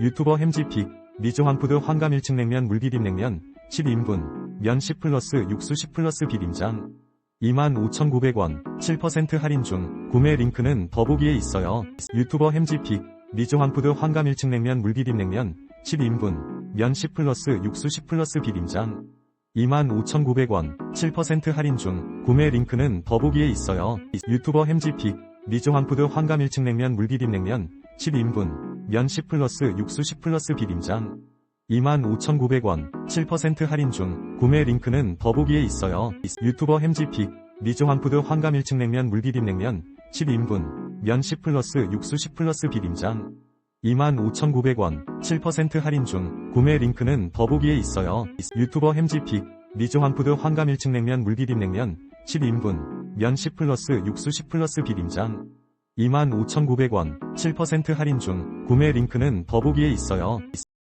유튜버 햄지픽, 미조한푸드 황감 1층 냉면 물비빔 냉면 12인분, 면 10 플러스 육수 10 플러스 비빔장 25,900원, 7% 할인 중, 구매 링크는 더보기에 있어요. 유튜버 햄지픽, 미조한푸드 황감 1층 냉면 물비빔 냉면 12인분, 면 10 플러스 육수 10 플러스 비빔장 25,900원, 7% 할인 중, 구매 링크는 더보기에 있어요. 유튜버 햄지픽, 미조한푸드 황감 1층 냉면 물비빔 냉면 12인분, 면 10 플러스 육수 10 플러스 비빔장 25,900원, 7% 할인 중, 구매 링크는 더보기에 있어요. 유튜버 햄지픽, 미조한푸드 황감 1층 냉면 물비빔 냉면 12인분, 면 10 플러스 육수 10 플러스 비빔장 25,900원, 7% 할인 중, 구매 링크는 더보기에 있어요. 유튜버 햄지픽, 미조한푸드 황감 1층 냉면 물비빔 냉면 12인분, 면 10 플러스 육수 10 플러스 비빔장 25,900원, 7% 할인 중, 구매 링크는 더보기에 있어요.